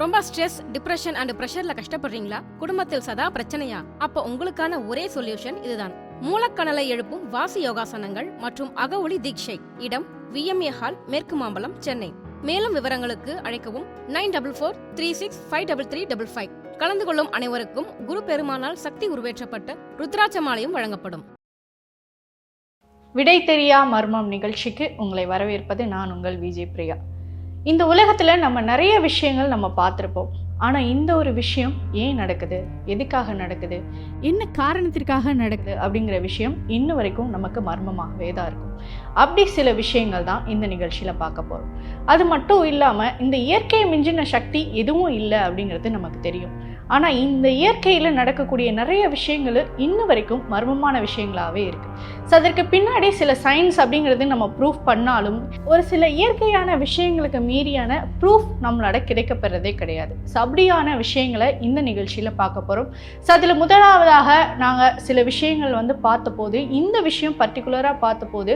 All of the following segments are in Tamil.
ரொம்ப ஸ்ட்ரெஸ் டிப்ரெஷன் அண்ட் பிரஷர்ல கஷ்டப்படுறீங்களா? குடும்பத்தில் சதா பிரச்சனையா? அப்ப உங்களுக்கான ஒரே சொல்யூஷன் இதுதான். மூலக்கணலை எழுப்பும் வாசி யோகாசனங்கள் மற்றும் அகஒளி தீட்சை. இடம் விஎம்ஏ ஹால் மேற்கு மாம்பலம் சென்னை. மேலும் விவரங்களுக்கு அழைக்கவும் nine double four three six five double three double five. கலந்து கொள்ளும் அனைவருக்கும் குரு பெருமானால் சக்தி உருவேற்றப்பட்ட ருத்ராட்ச மாலையும் வழங்கப்படும். விடை தெரியா மர்மம் நிகழ்ச்சிக்கு உங்களை வரவேற்பது நான் உங்கள் விஜய் பிரியா. இந்த உலகத்தில் நம்ம நிறைய விஷயங்கள் நம்ம பார்த்துருப்போம். ஆனால் இந்த ஒரு விஷயம் ஏன் நடக்குது? எதுக்காக நடக்குது? என்ன காரணத்திற்காக நடக்குது? அப்படிங்கிற விஷயம் இன்ன வரைக்கும் நமக்கு மர்மமாகவே தான் இருக்கும். அப்படி சில விஷயங்கள் தான் இந்த நிகழ்ச்சியில் பார்க்க போகிறோம் அது மட்டும் இல்லாமல் இந்த இயற்கையை மிஞ்சின சக்தி எதுவும் இல்லை அப்படிங்கிறது நமக்கு தெரியும். ஆனால் இந்த இயற்கையில் நடக்கக்கூடிய நிறைய விஷயங்கள் இன்ன வரைக்கும் மர்மமான விஷயங்களாகவே இருக்குது ஸோ அதற்கு பின்னாடி சில சயின்ஸ் அப்படிங்கிறது நம்ம ப்ரூஃப் பண்ணாலும் ஒரு சில இயற்கையான விஷயங்களுக்கு மீறியான ப்ரூஃப் நம்மளோட கிடைக்கப்பெறதே கிடையாது. ஸோ அப்படியான விஷயங்களை இந்த நிகழ்ச்சியில் பார்க்க போகிறோம் ஸோ அதில் முதலாவதாக நாங்கள் சில விஷயங்கள் வந்து பார்த்தபோது இந்த விஷயம் பர்டிகுலராக பார்த்தபோது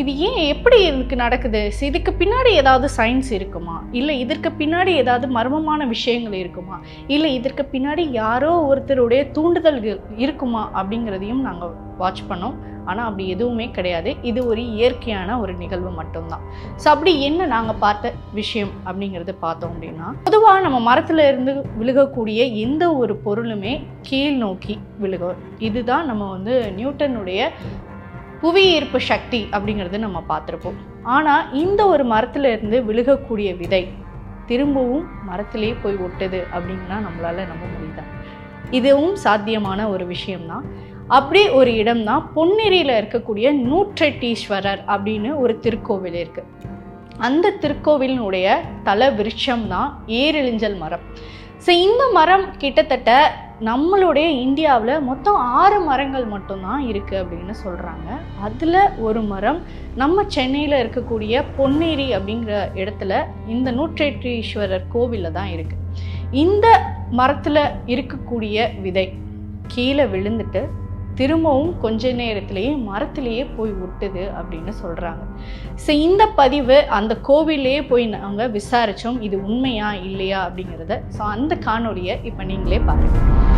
இது ஏன் எப்படி இதுக்கு நடக்குது? இதுக்கு பின்னாடி ஏதாவது சயின்ஸ் இருக்குமா? இல்லை இதற்கு பின்னாடி ஏதாவது மர்மமான விஷயங்கள் இருக்குமா? இல்லை இதற்கு பின்னாடி யாரோ ஒருத்தருடைய தூண்டுதல்கள் இருக்குமா? அப்படிங்கிறதையும் நாங்கள் வாட்ச் பண்ணோம். ஆனால் அப்படி எதுவுமே கிடையாது. இது ஒரு இயற்கையான ஒரு நிகழ்வு மட்டும்தான். ஸோ அப்படி என்ன நாங்கள் பார்த்த விஷயம் அப்படிங்கிறத பார்த்தோம் அப்படின்னா பொதுவாக நம்ம மரத்தில் இருந்து விழுகக்கூடிய எந்த ஒரு பொருளுமே கீழ் நோக்கி விழுகும். இதுதான் நம்ம வந்து நியூட்டனுடைய புவி ஈர்ப்பு சக்தி அப்படிங்கிறது நம்ம பார்த்துருப்போம். ஆனால் இந்த ஒரு மரத்திலிருந்து விழுகக்கூடிய விதை திரும்பவும் மரத்திலே போய் ஒட்டுது அப்படின்னா நம்மளால நம்ப முடியுதா? இதுவும் சாத்தியமான ஒரு விஷயம்தான். அப்படி ஒரு இடம் தான் பொன்னிரியில் இருக்கக்கூடிய நூற்றெட்டீஸ்வரர் அப்படின்னு ஒரு திருக்கோவில் இருக்குது அந்த திருக்கோவிலினுடைய தல விருட்சம் தான் ஏரெழிஞ்சல் மரம். ஸோ இந்த மரம் கிட்டத்தட்ட நம்மளுடைய இந்தியாவில் மொத்தம் ஆறு மரங்கள் மட்டும்தான் இருக்குது அப்படின்னு சொல்கிறாங்க அதில் ஒரு மரம் நம்ம சென்னையில் இருக்கக்கூடிய பொன்னேரி அப்படிங்கிற இடத்துல இந்த நூற்றேற்றீஸ்வரர் கோவிலில் தான் இருக்குது இந்த மரத்தில் இருக்கக்கூடிய விதை கீழே விழுந்துட்டு திரும்பவும் கொஞ்ச நேரத்திலேயே மரத்திலேயே போய் ஒட்டுது அப்படின்னு சொல்கிறாங்க ஸோ இந்த பதிவு அந்த கோவிலே போய் நாங்கள் விசாரித்தோம் இது உண்மையா இல்லையா அப்படிங்கிறத. ஸோ அந்த காணொலியை இப்போ நீங்களே பாருங்கள்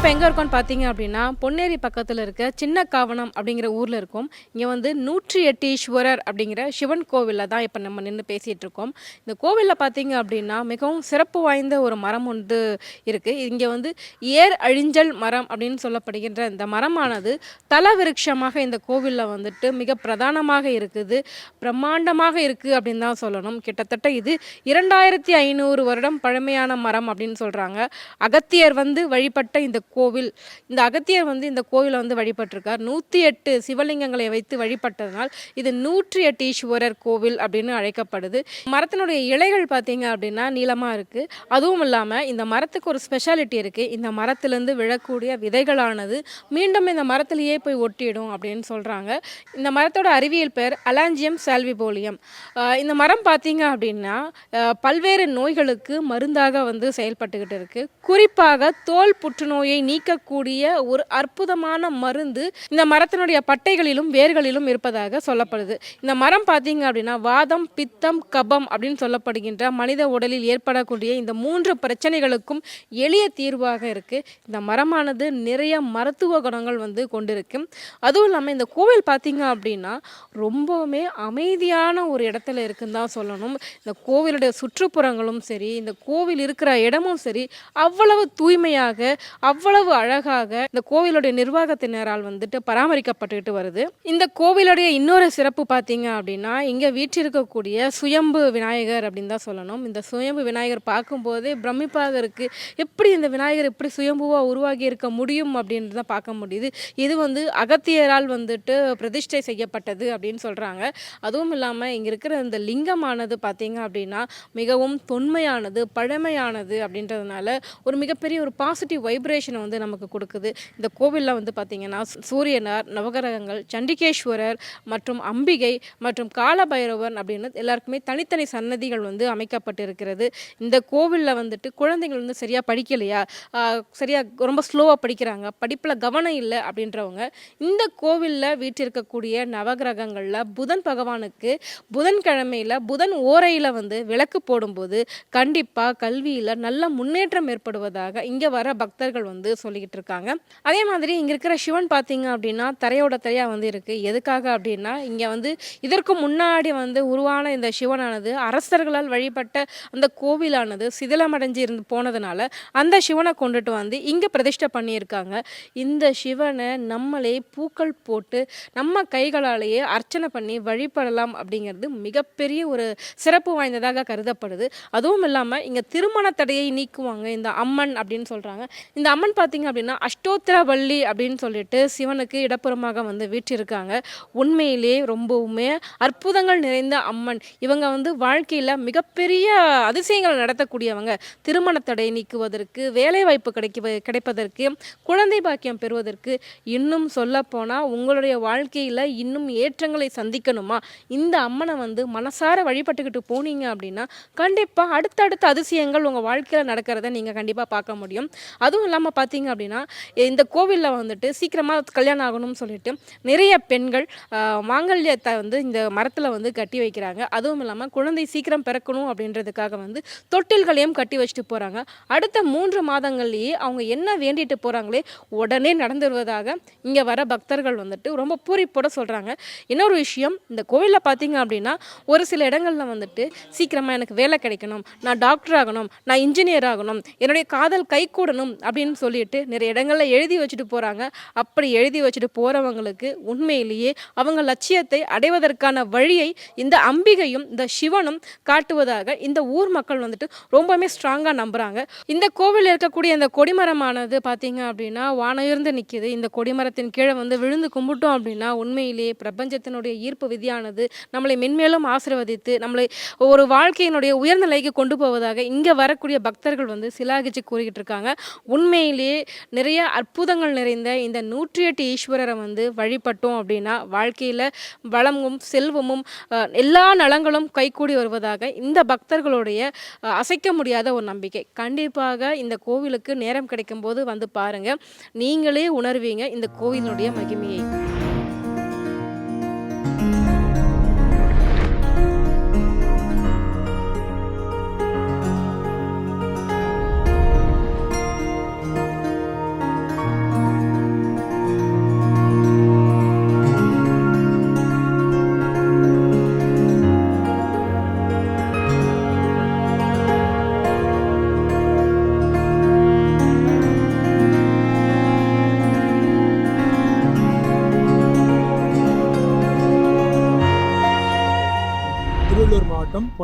இப்போ எங்கே இருக்கோம்னு பார்த்தீங்க அப்படின்னா பொன்னேரி பக்கத்தில் இருக்க சின்ன காவனம் அப்படிங்கிற ஊரில் இருக்கோம். இங்கே வந்து நூற்றி எட்டீஸ்வரர் அப்படிங்கிற சிவன் கோவிலில் தான் இப்போ நம்ம நின்று பேசிகிட்டு இருக்கோம். இந்த கோவிலில் பார்த்தீங்க அப்படின்னா மிகவும் சிறப்பு வாய்ந்த ஒரு மரம் ஒன்று இருக்குது இங்கே வந்து ஏர் அழிஞ்சல் மரம் அப்படின்னு சொல்லப்படுகின்ற இந்த மரமானது தல விருட்சமாக இந்த கோவிலில் வந்துட்டு மிக பிரதானமாக இருக்குது. பிரம்மாண்டமாக இருக்குது அப்படின்னு தான் சொல்லணும். கிட்டத்தட்ட இது இரண்டாயிரத்தி ஐநூறு வருடம் பழமையான மரம் அப்படின்னு சொல்கிறாங்க அகத்தியர் வந்து வழிபட்ட இந்த கோவில் இந்த அகத்தியர் வந்து இந்த கோவிலை வந்து வழிபட்டிருக்கார். நூற்றி எட்டு சிவலிங்கங்களை வைத்து வழிபட்டதனால் இது நூற்றி எட்டு ஈஸ்வரர் கோவில் அப்படின்னு அழைக்கப்படுது. மரத்தினுடைய இலைகள் பார்த்தீங்க அப்படின்னா நீளமாக இருக்குது அதுவும் இல்லாமல் இந்த மரத்துக்கு ஒரு ஸ்பெஷாலிட்டி இருக்குது இந்த மரத்திலேருந்து விழக்கூடிய விதைகளானது மீண்டும் இந்த மரத்திலேயே போய் ஒட்டிடும் அப்படின்னு சொல்கிறாங்க இந்த மரத்தோட அறிவியல் பேர் அலாஞ்சியம் சால்விபோலியம். இந்த மரம் பார்த்தீங்க அப்படின்னா பல்வேறு நோய்களுக்கு மருந்தாக வந்து செயல்பட்டுக்கிட்டு இருக்குது குறிப்பாக தோல் புற்றுநோயை நீக்கக்கூடிய ஒரு அற்புதமான மருந்து இந்த மரத்தினுடைய பட்டைகளிலும் வேர்களிலும் இருப்பதாக சொல்லப்படுது. இந்த மரம் பார்த்தீங்க அப்படின்னா வாதம் பித்தம் கபம் அப்படின்னு சொல்லப்படுகின்ற மனித உடலில் ஏற்படக்கூடிய இந்த மூன்று பிரச்சனைகளுக்கும் எளிய தீர்வாக இருக்கு. இந்த மரமானது நிறைய மருத்துவ குணங்கள் வந்து கொண்டிருக்கு. அதுவும் இல்லாமல் இந்த கோவில் பார்த்தீங்க அப்படின்னா ரொம்பவுமே அமைதியான ஒரு இடத்துல இருக்குன்னு தான் சொல்லணும். இந்த கோவிலுடைய சுற்றுப்புறங்களும் சரி இந்த கோவில் இருக்கிற இடமும் சரி அவ்வளவு தூய்மையாக அவ்வளவு அவ்வளவு அழகாக இந்த கோவிலுடைய நிர்வாகத்தினரால் வந்துட்டு பராமரிக்கப்பட்டுக்கிட்டு வருது. இந்த கோவிலுடைய இன்னொரு சிறப்பு பார்த்தீங்க அப்படின்னா இங்கே வீற்றிருக்கக்கூடிய சுயம்பு விநாயகர் அப்படின்னு தான் சொல்லணும். இந்த சுயம்பு விநாயகர் பார்க்கும்போதே பிரமிப்பாக இருக்குது எப்படி இந்த விநாயகர் இப்படி சுயம்புவாக உருவாகி இருக்க முடியும் அப்படின்றது தான் பார்க்க முடியுது. இது வந்து அகத்தியரால் வந்துட்டு பிரதிஷ்டை செய்யப்பட்டது அப்படின்னு சொல்கிறாங்க அதுவும் இல்லாமல் இங்கே இருக்கிற இந்த லிங்கமானது பார்த்தீங்க அப்படின்னா மிகவும் தொன்மையானது பழமையானது அப்படின்றதுனால ஒரு மிகப்பெரிய ஒரு பாசிட்டிவ் வைப்ரேஷன் வந்து நமக்கு கொடுக்குது. இந்த கோவிலில் வந்து பார்த்திங்கன்னா சூரியனார் நவகிரகங்கள் சண்டிகேஸ்வரர் மற்றும் அம்பிகை மற்றும் காலபைரவன் அப்படின்னு எல்லாருக்குமே தனித்தனி சன்னதிகள் வந்து அமைக்கப்பட்டிருக்கிறது. இந்த கோவிலில் வந்துட்டு குழந்தைகள் வந்து சரியாக படிக்கலையா? சரியாக ரொம்ப ஸ்லோவாக படிக்கிறாங்க. படிப்பில் கவனம் இல்லை அப்படின்றவங்க இந்த கோவிலில் வீட்டிருக்கக்கூடிய நவகிரகங்களில் புதன் பகவானுக்கு புதன்கிழமையில் புதன் ஓரையில் வந்து விளக்கு போடும்போது கண்டிப்பாக கல்வியில் நல்ல முன்னேற்றம் ஏற்படுவதாக இங்கே வர பக்தர்கள் வந்து சொல்லிக்கிட்டு இருக்காங்க. அதே மாதிரி இங்கே இருக்கிற சிவன் பார்த்தீங்க அப்படின்னா தரையோட தரையாக வந்து இருக்குது எதுக்காக அப்படின்னா இங்கே வந்து இதற்கு முன்னாடி வந்து உருவான இந்த சிவனானது அரசர்களால் வழிபட்ட அந்த கோவிலானது சிதிலமடைஞ்சு இருந்து போனதுனால அந்த சிவனை கொண்டுட்டு வந்து இங்கே பிரதிஷ்டை பண்ணியிருக்காங்க. இந்த சிவனை நம்மளே பூக்கள் போட்டு நம்ம கைகளாலேயே அர்ச்சனை பண்ணி வழிபடலாம் அப்படிங்கிறது மிகப்பெரிய ஒரு சிறப்பு வாய்ந்ததாக கருதப்படுது. அதுவும் இல்லாமல் இங்கே திருமண தடையை நீக்குவாங்க இந்த அம்மன் அப்படின்னு சொல்கிறாங்க இந்த அம்மன் பார்த்தீங்க அப்படின்னா அஷ்டோத்திரவள்ளி அப்படின்னு சொல்லிட்டு சிவனுக்கு இடப்புறமாக வந்து வீற்றிருக்காங்க. உண்மையிலே ரொம்பவுமே அற்புதங்கள் நிறைந்த அம்மன். இவங்க வந்து வாழ்க்கையில் மிகப்பெரிய அதிசயங்களை நடத்தக்கூடியவங்க. திருமண தடை நீக்குவதற்கு வேலை வாய்ப்பு கிடைக்க கிடைப்பதற்கு குழந்தை பாக்கியம் பெறுவதற்கு இன்னும் சொல்லப்போனால் உங்களுடைய வாழ்க்கையில் இன்னும் ஏற்றங்களை சந்திக்கணுமா? இந்த அம்மனை வந்து மனசார வழிபட்டுக்கிட்டு போனீங்க அப்படின்னா கண்டிப்பாக அடுத்தடுத்த அதிசயங்கள் உங்கள் வாழ்க்கையில் நடக்கிறத நீங்கள் கண்டிப்பாக பார்க்க முடியும். அதுவும் இல்லாமல் பார்த்தீங்க அப்படின்னா இந்த கோவிலில் வந்துட்டு சீக்கிரமாக கல்யாணம் ஆகணும்னு சொல்லிட்டு நிறைய பெண்கள் மாங்கல்யத்தை வந்து இந்த மரத்தில் வந்து கட்டி வைக்கிறாங்க. அதுவும் இல்லாமல் குழந்தை சீக்கிரம் பிறக்கணும் அப்படின்றதுக்காக வந்து தொட்டில்களையும் கட்டி வச்சுட்டு போகிறாங்க அடுத்த மூன்று மாதங்கள்லேயே அவங்க என்ன வேண்டிட்டு போகிறாங்களே உடனே நடந்துருவதாக இங்கே வர பக்தர்கள் வந்துட்டு ரொம்ப பூரிப்போட சொல்கிறாங்க இன்னொரு விஷயம் இந்த கோவிலில் பார்த்தீங்க அப்படின்னா ஒரு சில இடங்களில் வந்துட்டு சீக்கிரமாக எனக்கு வேலை கிடைக்கணும் நான் டாக்டர் ஆகணும் நான் இன்ஜினியர் ஆகணும் என்னுடைய காதல் கை கூடணும் அப்படின்னு சொல்லிட்டு நிறைய இடங்களில் எழுதி வச்சுட்டு போகிறாங்க அப்படி எழுதி வச்சுட்டு போகிறவங்களுக்கு உண்மையிலேயே அவங்க லட்சியத்தை அடைவதற்கான வழியை இந்த அம்பிகையும் இந்த சிவனும் காட்டுவதாக இந்த ஊர் மக்கள் வந்துட்டு ரொம்பவுமே ஸ்ட்ராங்காக நம்புகிறாங்க இந்த கோவிலில் இருக்கக்கூடிய இந்த கொடிமரமானது பார்த்தீங்க அப்படின்னா வானையுயர்ந்து நிற்கிது இந்த கொடிமரத்தின் கீழே வந்து விழுந்து கும்பிட்டோம் அப்படின்னா உண்மையிலேயே பிரபஞ்சத்தினுடைய ஈர்ப்பு விதியானது நம்மளை மென்மேலும் ஆசிர்வதித்து நம்மளை ஒரு வாழ்க்கையினுடைய உயர்நிலைக்கு கொண்டு போவதாக இங்கே வரக்கூடிய பக்தர்கள் வந்து சிலாகிச்சு கூறிக்கிட்டு இருக்காங்க. உண்மையிலேயே நிறைய அற்புதங்கள் நிறைந்த இந்த நூற்றி எட்டு ஈஸ்வரரை வந்து வழிபட்டோம் அப்படின்னா வாழ்க்கையில் வளமும் செல்வமும் எல்லா நலங்களும் கைகூடி வருவதாக இந்த பக்தர்களுடைய அசைக்க முடியாத ஒரு நம்பிக்கை. கண்டிப்பாக இந்த கோவிலுக்கு நேரம் கிடைக்கும் போது வந்து பாருங்க. நீங்களே உணர்வீங்க இந்த கோவிலினுடைய மகிமையை.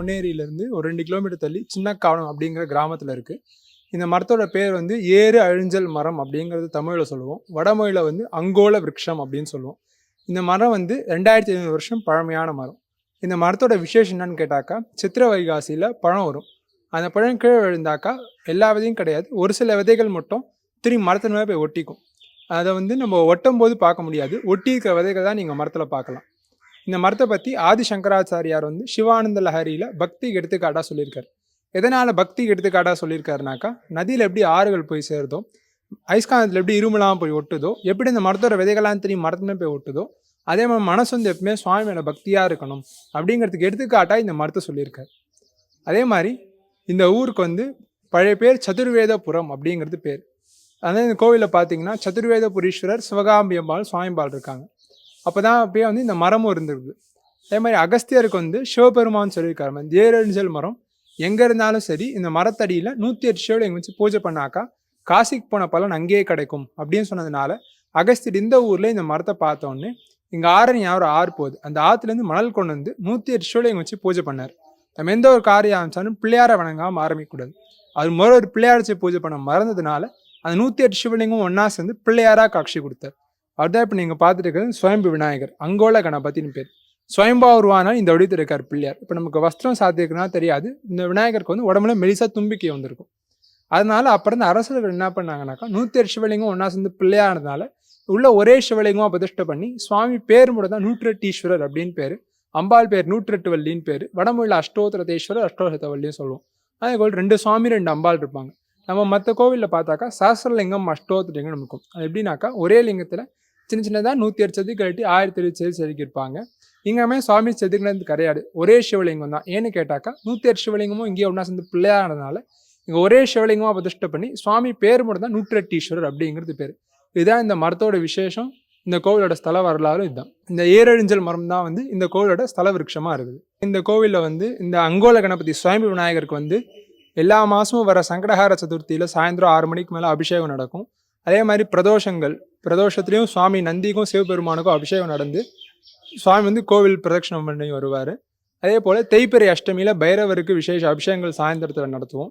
பொன்னேரியிலேருந்து ஒரு ரெண்டு கிலோமீட்டர் தள்ளி சின்னக்காவனம் அப்படிங்கிற கிராமத்தில் இருக்குது இந்த மரத்தோட பேர் வந்து ஏறு அழிஞ்சல் மரம் அப்படிங்கிறது தமிழில் சொல்லுவோம். வடமொழியில் வந்து அங்கோல விரக்ஷம் அப்படின்னு சொல்லுவோம். இந்த மரம் வந்து ரெண்டாயிரத்தி ஐநூறு வருஷம் பழமையான மரம். இந்த மரத்தோட விசேஷம் என்னன்னு கேட்டாக்கா சித்திர வைகாசியில் பழம் வரும். அந்த பழம் கீழே விழுந்தாக்கா எல்லா விதையும் கிடையாது. ஒரு சில விதைகள் மட்டும் திரும்பி மரத்தின் மேலே போய் ஒட்டிக்கும். அதை வந்து நம்ம ஒட்டும் போது பார்க்க முடியாது. ஒட்டி இருக்கிற விதைகள் தான் நீங்கள் மரத்தில் பார்க்கலாம். இந்த மரத்தை பற்றி ஆதி சங்கராச்சாரியார் வந்து சிவானந்த லஹரியில் பக்தி எடுத்துக்காட்டாக சொல்லியிருக்காரு. எதனால் பக்தி எடுத்துக்காட்டாக சொல்லியிருக்காருனாக்கா நதியில் எப்படி ஆறுகள் போய் சேருதோ ஐஸ்காந்தத்தில் எப்படி இருமலாம் போய் ஒட்டுதோ எப்படி இந்த மரத்தோட விதைகள்லாம் தெரியும் மரத்துமே போய் ஒட்டுதோ அதே மாதிரி மனசு வந்து எப்பவுமே சுவாமி மேலே பக்தியாக இருக்கணும் அப்படிங்கிறதுக்கு எடுத்துக்காட்டாக இந்த மரத்தை சொல்லியிருக்காரு. அதே மாதிரி இந்த ஊருக்கு வந்து பழைய பேர் சதுர்வேதபுரம் அப்படிங்கிறது பேர். அதனால் இந்த கோவிலில் பார்த்தீங்கன்னா சதுர்வேதபுரீஸ்வரர் சிவகாம்பியம்பாள் சுவாமிபால் இருக்காங்க. அப்போ தான் அப்படியே வந்து இந்த மரமும் இருந்திருக்கு அதே மாதிரி அகஸ்தியருக்கு வந்து சிவபெருமான் சொல்லியிருக்காரு. மாதிரி ஏரஞ்சல் மரம் எங்கே இருந்தாலும் சரி இந்த மரத்தடியில் நூற்றி எட்டு சிவலிங்கம் வச்சு பூஜை பண்ணாக்கா காசிக்கு போன பலன் அங்கேயே கிடைக்கும் அப்படின்னு சொன்னதுனால அகஸ்தியர் இந்த ஊரில் இந்த மரத்தை பார்த்தோன்னே இங்கே ஆறு யாரும் ஆறு போகுது. அந்த ஆற்றுலேருந்து இருந்து மணல் கொண்டு வந்து நூற்றி எட்டு சிவலிங்கம் வச்சு பூஜை பண்ணார். நம்ம எந்த ஒரு காரியம் ஆரம்பிச்சாலும் பிள்ளையாரை வணங்காமல் ஆரம்பிக்கக்கூடாது. அது முறை ஒரு பிள்ளையார் வச்சு பூஜை பண்ண மறந்ததுனால அந்த நூற்றி எட்டு சிவலிங்கம் ஒன்றா சேர்ந்து பிள்ளையாராக காட்சி கொடுத்தார். அதுதான் இப்போ நீங்கள் பார்த்துட்டு இருக்கிறது சுயம்பு விநாயகர் அங்கோல கணபதினு பேர். சுயம்பா உருவானால் இந்த வடிவத்தில் இருக்கார் பிள்ளையார். இப்போ நமக்கு வஸ்திரம் சாத்தியிருக்குன்னா தெரியாது. இந்த விநாயகருக்கு வந்து உடம்புல மெலிசா தும்பிக்கை வந்திருக்கும். அதனால அப்புறம் இந்த அரசர்கள் என்ன பண்ணாங்கன்னாக்கா நூற்றி சிவலிங்கம் ஒன்றா சேர்ந்து பிள்ளையானதுனால உள்ள ஒரே சிவலிங்கமாக பிரதிஷ்டை பண்ணி சுவாமி பேர் மட்டும் தான் நூற்றெட்டீஸ்வரர் அப்படின்னு பேர். அம்பாள் பேர் நூற்றெட்டு வள்ளின்னு பேர். வடமொழியில் அஷ்டோத்திரதேஸ்வரர் அஷ்டோசத வள்ளின்னு சொல்லுவோம். அதே போல் ரெண்டு சுவாமி ரெண்டு அம்பாள் இருப்பாங்க. நம்ம மற்ற கோவிலில் பார்த்தாக்கா சாஸ்திரலிங்கம் அஷ்டோத்திரலிங்கம் இருக்கும். அது எப்படின்னாக்கா ஒரே லிங்கத்தில் சின்ன சின்னதாக நூற்றி ஆறு சதுக்கு கட்டி ஆயிரத்தி எட்டு செது செதுக்கியிருப்பாங்க இங்கேயுமே சுவாமி செதுக்கினது கிடையாது ஒரே சிவலிங்கம் தான். ஏன்னு கேட்டாக்கா நூற்றி எட்டு சிவலிங்கமும் இங்கே ஒன்றா சேர்ந்து பிள்ளையானதுனால இங்கே ஒரே சிவலிங்கமாக பிரதிஷ்டை பண்ணி சுவாமி பேர் மட்டும் தான் நூற்றெட்டீஸ்வரர் அப்படிங்கிறது பேர். இதுதான் இந்த மரத்தோட விசேஷம். இந்த கோவிலோட ஸ்தல வரலாறு இதுதான். இந்த ஏரழிஞ்சல் மரம் தான் வந்து இந்த கோவிலோட ஸ்தல விருட்சமாக இருக்குது. இந்த கோவிலில் வந்து இந்த அங்கோல கணபதி சுவாமி விநாயகருக்கு வந்து எல்லா மாதமும் வர சங்கடஹார சதுர்த்தியில் சாயந்தரம் ஆறு மணிக்கு மேலே அபிஷேகம் நடக்கும். அதே மாதிரி பிரதோஷங்கள் பிரதோஷத்துலேயும் சுவாமி நந்திக்கும் சிவபெருமானுக்கும் அபிஷேகம் நடந்து சுவாமி வந்து கோவில் பிரதட்சணம் பண்ணி வருவார். அதே போல் தேய்பிறை அஷ்டமியில் பைரவருக்கு விசேஷ அபிஷேகங்கள் சாயந்தரத்தில் நடத்துவோம்.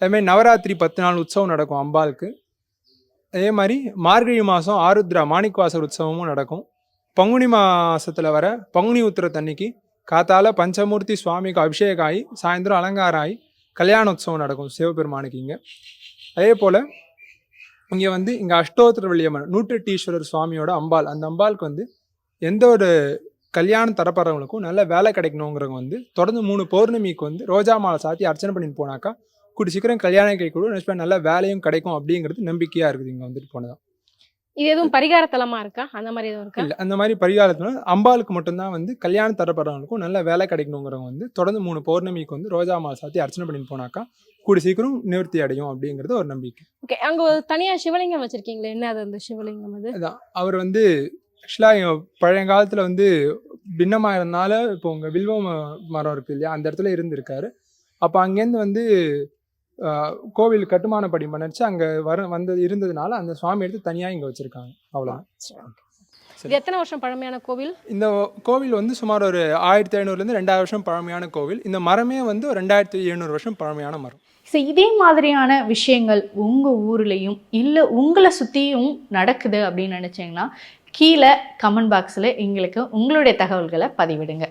அதேமாதிரி நவராத்திரி பத்து நாள் உற்சவம் நடக்கும் அம்பாளுக்கு. அதே மாதிரி மார்கழி மாதம் ஆருத்ரா மாணிக்வாசர் உற்சவமும் நடக்கும். பங்குனி மாதத்தில் வர பங்குனி உத்திர தண்ணிக்கு காத்தால பஞ்சமூர்த்தி சுவாமிக்கு அபிஷேகம் ஆகி சாயந்தரம் அலங்காரம் ஆகி கல்யாண உற்சவம் நடக்கும் சிவபெருமானுக்கு இங்கே. அதே போல் இங்கே வந்து இங்கே அஷ்டோத்திர வள்ளியம்மன் நூற்றெட்டீஸ்வரர் சுவாமியோட அம்பாள். அந்த அம்பாளுக்கு வந்து எந்த ஒரு கல்யாணம் தரப்படுறவங்களுக்கும் நல்ல வேலை கிடைக்கணுங்கிறவங்க வந்து தொடர்ந்து மூணு பௌர்ணமிக்கு வந்து ரோஜா மாலை சாத்தி அர்ச்சனை பண்ணிட்டு போனாக்கா கூடி சீக்கிரம் கல்யாணம் கிடைக்கூடும் நல்ல வேலையும் கிடைக்கும் அப்படிங்கிறது நம்பிக்கையாக இருக்குது இங்கே வந்துட்டு போனதான் இது எதுவும் பரிகார தலமா இருக்கா? அந்த மாதிரி எதுவும் இருக்கா? இல்லை அந்த மாதிரி பரிகாரத்துல அம்பாளுக்கு மட்டும்தான் வந்து கல்யாணம் தரப்படுறவங்களுக்கும் நல்ல வேலை கிடைக்கணுங்கிறவங்க வந்து தொடர்ந்து மூணு பௌர்ணமிக்கு வந்து ரோஜா மாலை சாத்தி அர்ச்சனை பண்ணிட்டு போனாக்கா கூடி சீக்கிரம் நிவர்த்தி அடையும் அப்படிங்கிறது ஒரு நம்பிக்கை. ஓகே அங்க ஒரு தனியா சிவலிங்கம் வச்சிருக்கீங்களே என்ன அது அந்த சிவலிங்கம் அது? அதான் அவர் வந்து ஆக்சுவலாக பழைய காலத்தில் வந்து பின்னமாக இருந்தனால இப்போ உங்கள் வில்வ மரம் இருக்கு இல்லையா அந்த இடத்துல இருந்திருக்காரு. அப்போ அங்கேருந்து வந்து கோவில் கட்டுமான படி பண்ணிச்சு அங்கே வர வந்தது இருந்ததுனால அந்த சுவாமி எடுத்து தனியாக இங்கே வச்சுருக்காங்க. அவ்வளோதான் எத்தனை வருஷம் பழமையான கோவில்? இந்த கோவில் வந்து சுமார் ஒரு ஆயிரத்தி ஐநூறுலேருந்து ரெண்டாயிரம் வருஷம் பழமையான கோவில். இந்த மரமே வந்து ஒரு ரெண்டாயிரத்தி எழுநூறு வருஷம் பழமையான மரம். ஸோ இதே மாதிரியான விஷயங்கள் உங்கள் ஊர்லேயும் இல்லை உங்களை சுற்றியும் நடக்குது அப்படின்னு நினச்சிங்கன்னா கீழே கமெண்ட் பாக்ஸில் எங்களுக்கு உங்களுடைய தகவல்களை பதிவிடுங்க.